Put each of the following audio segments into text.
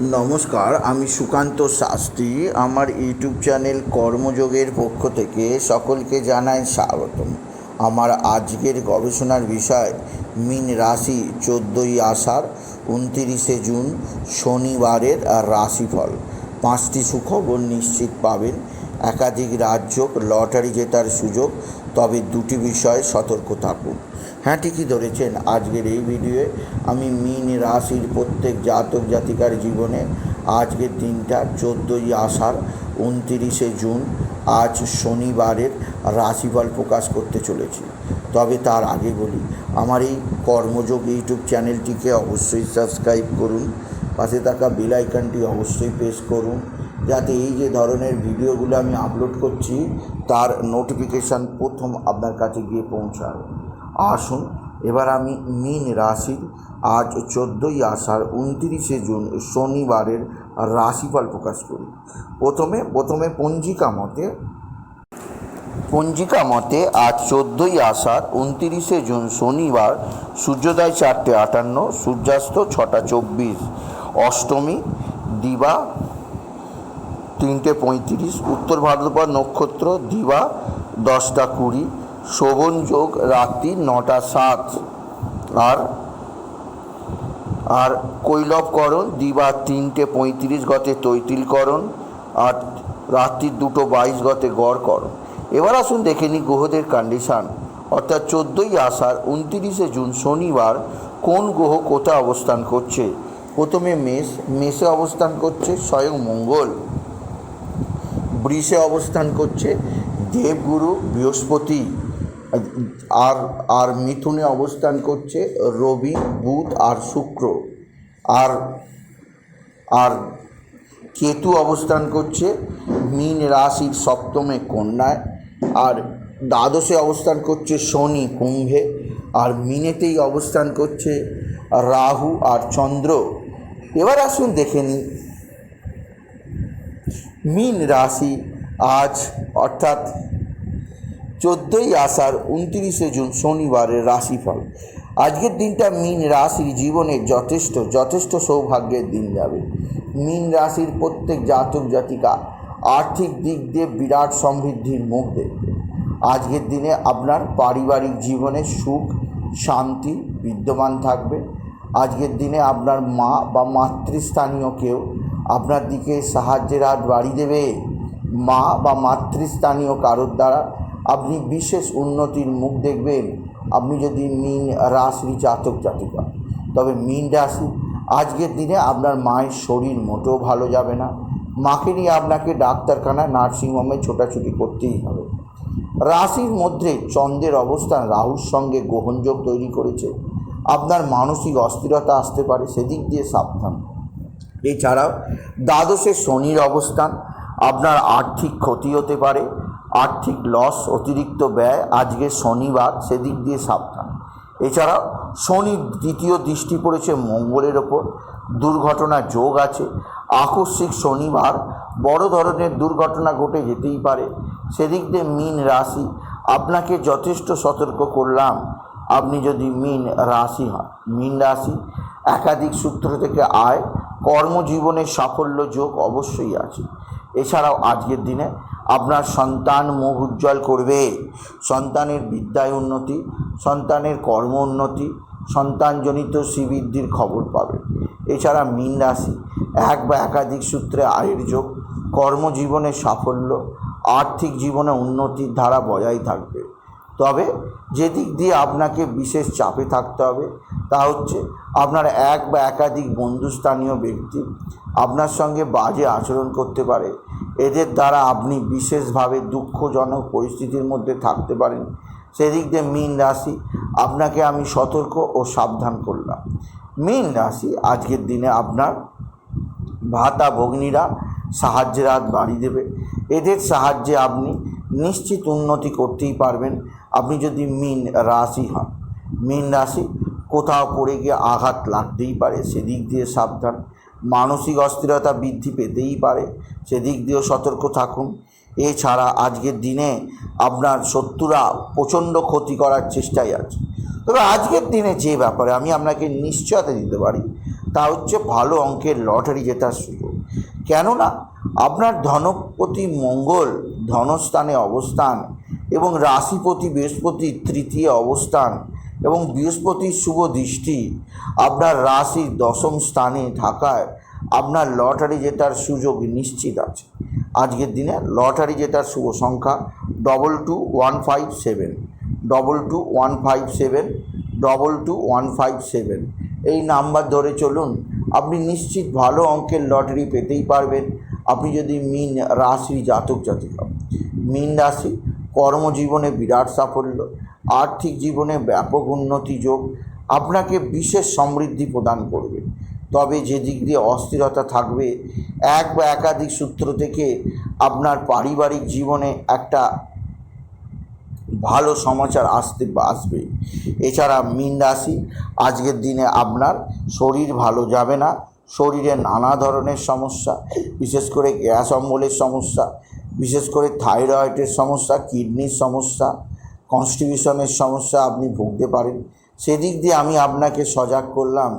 নমস্কার, আমি সুকান্ত শাস্ত্রী। আমার ইউটিউব চ্যানেল কর্মযোগের পক্ষ থেকে সকলকে জানাই স্বাগতম। আমার আজকের গবেষণার বিষয়, মিন রাশি চোদ্দোই আষাঢ়, উনতিরিশে জুন, শনিবারের রাশিফল। পাঁচটি সুখবর নিশ্চিত পাবেন। একাধিক রাজ্য লটারি জেতার সুযোগ, তবে দুটি বিষয়ে সতর্ক থাকুন। হ্যাঁ ঠিকই ধরেছেন। আজকের এই ভিডিওয়ে আমি মিন রাশির প্রত্যেক জাতক জাতিকার জীবনে আজকের দিনটা চোদ্দোই আষাঢ়, উনতিরিশে জুন, আজ শনিবারের রাশিফল প্রকাশ করতে চলেছি। তবে তার আগে বলি, আমার এই কর্মযোগ ইউটিউব চ্যানেলটিকে অবশ্যই সাবস্ক্রাইব করুন, পাশে থাকা বেল আইকনটি অবশ্যই প্রেস করুন, যাতে এই যে ধরনের ভিডিওগুলো আমি আপলোড করছি, তার নোটিফিকেশান প্রথম আপনার কাছে গিয়ে পৌঁছায়। আসুন, এবার আমি মিন রাশির আজ চোদ্দোই আষাঢ় উনতিরিশে জুন শনিবারের রাশিফল প্রকাশ করি। প্রথমে প্রথমে পঞ্জিকা মতে পঞ্জিকা মতে আজ চোদ্দোই আষাঢ় উনতিরিশে জুন শনিবার, সূর্যোদয় চারটে আটান্ন, সূর্যাস্ত ছটা চব্বিশ, অষ্টমী, দিবা তিনটে পঁয়ত্রিশ, উত্তর ভাদ্রপদ নক্ষত্র, দিবা দশটা কুড়ি শোভন যোগ রাত্রি নটা সাত। আর আর কৈলবকরণ দিবা তিনটে পঁয়ত্রিশ গতে তৈতিলকরণ আর রাত্রি দুটো বাইশ গতে গড়করণ এবার আসুন দেখে নিই গ্রহদের কন্ডিশান অর্থাৎ চোদ্দোই আষাঢ়, উনতিরিশে জুন, শনিবার কোন গ্রহ কোথায় অবস্থান করছে? প্রথমে মেষ, মেষে অবস্থান করছে স্বয়ং মঙ্গল। বৃষে অবস্থান করছে দেবগুরু বৃহস্পতি। আর আর মিথুনে অবস্থান করছে রবি, বুধ আর শুক্র। আর আর কেতু অবস্থান করছে মীন রাশির সপ্তমে কন্যায়। আর দ্বাদশে অবস্থান করছে শনি কুম্ভে। আর মিনেতেই অবস্থান করছে রাহু আর চন্দ্র। এবার আসুন দেখে নিই। মীন রাশি আজ অর্থাৎ চোদ্দোই আষাঢ় উনত্রিশে জুন শনিবারের রাশিফল। আজকের দিনটা মীন রাশির জীবনে যথেষ্ট যথেষ্ট সৌভাগ্যের দিন যাবে। মীন রাশির প্রত্যেক জাতক জাতিকা আর্থিক দিক দিয়ে বিরাট সমৃদ্ধির মুখ দেখবে। আজকের দিনে আপনার পারিবারিক জীবনে সুখ, শান্তি বিদ্যমান থাকবে। আজকের দিনে আপনার মা বা মাতৃস্থানীয় কেউ আপনার দিকে সাহায্যের হাত বাড়ি দেবে। মা বা মাতৃস্থানীয় কারোর দ্বারা আপনি বিশেষ উন্নতির মুখ দেখবেন, আপনি যদি মিন রাশি জাতক জাতিকা, তবে মিন রাশি, আজকের দিনে আপনার মায়ের শরীর মোটেও ভালো যাবে না। মাকে নিয়ে আপনাকে ডাক্তারখানা, নার্সিংহোমে ছোটাছুটি করতেই হবে। রাশির মধ্যে চন্দ্রের অবস্থান রাহুর সঙ্গে গ্রহণযোগ তৈরি করেছে। আপনার মানসিক অস্থিরতা আসতে পারে, সেদিক দিয়ে সাবধান। এছাড়াও, দ্বাদশে শনির অবস্থান, আপনার আর্থিক ক্ষতি হতে পারে আর্থিক লস অতিরিক্ত ব্যয়, আজকে শনিবার, সেদিক দিয়ে সাবধান। এছাড়াও শনির দ্বিতীয় দৃষ্টি পড়েছে মঙ্গলের ওপর। দুর্ঘটনা যোগ আছে। আকস্মিক শনিবার বড় ধরনের দুর্ঘটনা ঘটে যেতেই পারে। সেদিক দিয়ে মিন রাশি, আপনাকে যথেষ্ট সতর্ক করলাম। আপনি যদি মিন রাশি হন, মিন রাশি একাধিক সূত্র থেকে আয় কর্মজীবনে সাফল্য যোগ অবশ্যই আছে। এছাড়াও আজকের দিনে আপনার সন্তান মুখ উজ্জ্বল করবে। সন্তানের বিদ্যায় উন্নতি, সন্তানের কর্ম উন্নতি, সন্তানজনিত শ্রীবৃদ্ধির খবর পাবে। এছাড়া মীন রাশি, এক বা একাধিক সূত্রে আয়ের যোগ, কর্মজীবনে সাফল্য, আর্থিক জীবনে উন্নতির ধারা বজায় থাকবে। তবে যেদিক দিয়ে আপনাকে বিশেষ চাপে থাকতে হবে, তা হচ্ছে আপনার এক বা একাধিক বন্ধুস্থানীয় ব্যক্তি আপনার সঙ্গে বাজে আচরণ করতে পারে এদের দ্বারা আপনি বিশেষভাবে দুঃখজনক পরিস্থিতির মধ্যে থাকতে পারেন। সেদিক দিয়ে মীন রাশি, আপনাকে আমি সতর্ক ও সাবধান করলাম। মীন রাশি, আজকের দিনে আপনার ভাতা ভগ্নীরা সাহায্যের হাত বাড়ি দেবে। এদের সাহায্যে আপনি নিশ্চিত উন্নতি করতেই পারবেন। আপনি যদি মিন রাশি হন, মিন রাশি কোথাও পড়ে গিয়ে আঘাত লাগতেই পারে, সেদিক দিয়ে সাবধান। মানসিক অস্থিরতা বৃদ্ধি পেতেই পারে। সেদিক দিয়েও সতর্ক থাকুন। এছাড়া আজকের দিনে আপনার শত্রুরা প্রচণ্ড ক্ষতি করার চেষ্টায় আছে। তবে আজকের দিনে যে ব্যাপারে আমি আপনাকে নিশ্চয়তা দিতে পারি, তা হচ্ছে ভালো অঙ্কের লটারি জেতার সুযোগ কেননা, আপনার ধনপতি মঙ্গল ধনস্থানে অবস্থান এবং রাশিপতি বৃহস্পতির তৃতীয় অবস্থান এবং বৃহস্পতির শুভ দৃষ্টি আপনার রাশির দশম স্থানে থাকায় আপনার লটারি জেতার সুযোগ নিশ্চিত আছে। আজকের দিনে লটারি জেতার শুভ সংখ্যা double two one five seven double two one five seven double two one five seven এই নাম্বার ধরে চলুন, আপনি নিশ্চিত ভালো অঙ্কের লটারি পেতেই পারবেন। আপনি যদি মিন রাশি জাতক জাতিকা, মিন রাশি কর্মজীবনে বিরাট সাফল্য, আর্থিক জীবনে ব্যাপক উন্নতি যোগ আপনাকে বিশেষ সমৃদ্ধি প্রদান করবে। তবে যে দিক দিয়ে অস্থিরতা থাকবে, এক বা একাধিক সূত্র থেকে আপনার পারিবারিক জীবনে একটা ভালো সমাচার আসতে আসবে। এছাড়া মীন রাশি, আজকের দিনে আপনার শরীর ভালো যাবে না। শরীরে নানা ধরনের সমস্যা, বিশেষ করে গ্যাস অম্বলের সমস্যা বিশেষ করে থাইরয়েডের সমস্যা, কিডনির সমস্যা কনস্টিবিউশনের সমস্যা আপনি ভুগতে পারেন। সেদিক দিয়ে আমি আপনাকে সজাগ করলাম,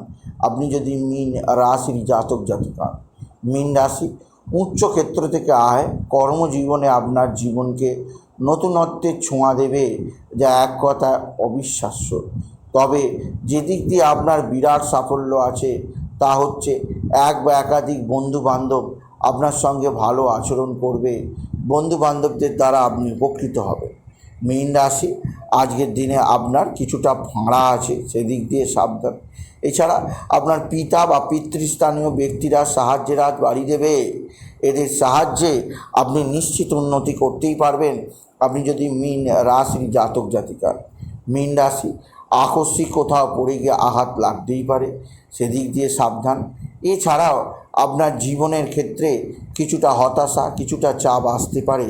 আপনি যদি মিন রাশির জাতক জাতিকা, মীন রাশি, উচ্চ ক্ষেত্র থেকে আয়, কর্মজীবনে আপনার জীবনকে নতুনত্বের ছোঁয়া দেবে যা এক কথা অবিশ্বাস্য। তবে যেদিক দিয়ে আপনার বিরাট সাফল্য আছে, তা হচ্ছে এক বা একাধিক বন্ধু বান্ধব আপনার সঙ্গে ভালো আচরণ করবে বন্ধু বান্ধবদের দ্বারা আপনি উপকৃত হবেন। মীন রাশি, আজকের দিনে আপনার কিছুটা ফাঁড়া আছে, সেদিক দিয়ে সাবধান। এছাড়া আপনার পিতা বা পিতৃস্থানীয় ব্যক্তিরা সাহায্যের হাত বাড়িয়ে দেবে। এদের সাহায্যে আপনি নিশ্চিত উন্নতি করতেই পারবেন। আপনি যদি মিন রাশির জাতক জাতিকা মিন রাশি, আকস্মিক কোথাও পড়ে গিয়ে আঘাত লাগতেই পারে, সেদিক দিয়ে সাবধান। এছাড়াও আপনার জীবনের ক্ষেত্রে কিছুটা হতাশা, কিছুটা চাপ আসতে পারে।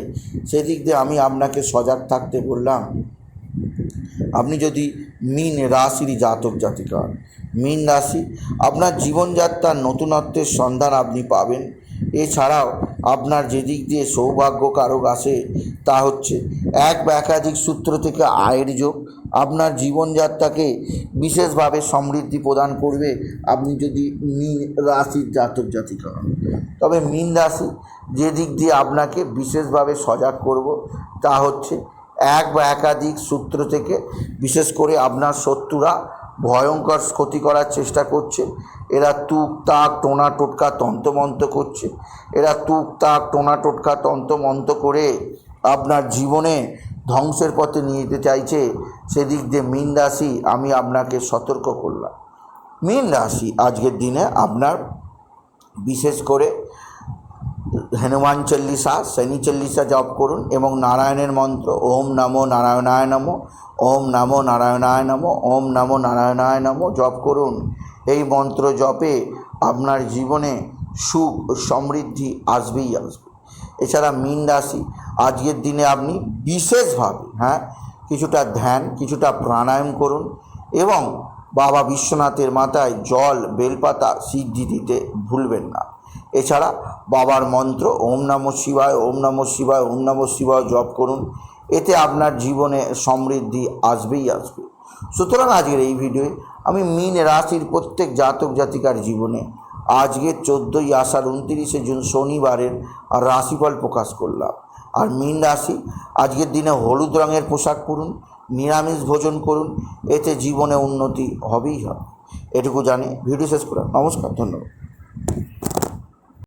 সেদিক দিয়ে আমি আপনাকে সজাগ থাকতে বললাম, আপনি যদি মিন রাশির জাতক জাতিকা মিন রাশি, আপনার জীবনযাত্রার নতুনত্বের সন্ধান আপনি পাবেন। এছাড়াও আপনার যেদিক দিয়ে সৌভাগ্য কারক আসে তা হচ্ছে এক বা একাধিক সূত্র থেকে আয়ের যোগ। আপনার জীবনযাত্রাকে বিশেষভাবে সমৃদ্ধি প্রদান করবে আপনি যদি মিন রাশির জাতক জাতিকা হন। তবে মিন রাশি যে দিক দিয়ে আপনাকে বিশেষভাবে সজাগ করব তা হচ্ছে এক বা একাধিক সূত্র থেকে বিশেষ করে আপনার শত্রুরা ভয়ঙ্কর ক্ষতি করার চেষ্টা করছে। এরা তুক তাক টোনা টোটকা তন্তমন্ত করছে। এরা তুক তাক টোনা টোটকা তন্তমন্ত করে আপনার জীবনে ধ্বংসের পথে নিয়ে যেতে চাইছে, সেদিক দিয়ে মীন রাশি, আমি আপনাকে সতর্ক করলাম। মীন রাশি আজকের দিনে আপনার বিশেষ করে হনুমান চল্লিশা, শনি চল্লিশা জপ করুন এবং নারায়ণের মন্ত্র, ওম নমো নারায়ণায় নমো, ওম নমো নারায়ণায় নমো, ওম নমো নারায়ণায় নমো জপ করুন। এই মন্ত্র জপে আপনার জীবনে সুখ সমৃদ্ধি আসবেই আসবে। এছাড়া মীন রাশি, আজকের দিনে আপনি বিশেষভাবে হ্যাঁ কিছুটা ধ্যান, কিছুটা প্রাণায়াম করুন এবং বাবা বিশ্বনাথের মাথায় জল, বেলপাতা সিদ্ধি দিতে ভুলবেন না। এছাড়া বাবার মন্ত্র, ওম নমঃ শিবায়, ওম নমঃ শিবায়, ওম নমঃ শিবায় জপ করুন, এতে আপনার জীবনে সমৃদ্ধি আসবেই আসবে। সুতরাং আজকের এই ভিডিওয়ে আমি মিন রাশির প্রত্যেক জাতক জাতিকার জীবনে আজকে চোদ্দোই আষাঢ় উনত্রিশে জুন শনিবারের রাশিফল প্রকাশ করলাম। আর মিন রাশি, আজকের দিনে হলুদ রঙের পোশাক পরুন, নিরামিষ ভোজন করুন, এতে জীবনে উন্নতি হবেই হবে। এটুকু জানি ভিডিও শেষ করা নমস্কার, ধন্যবাদ।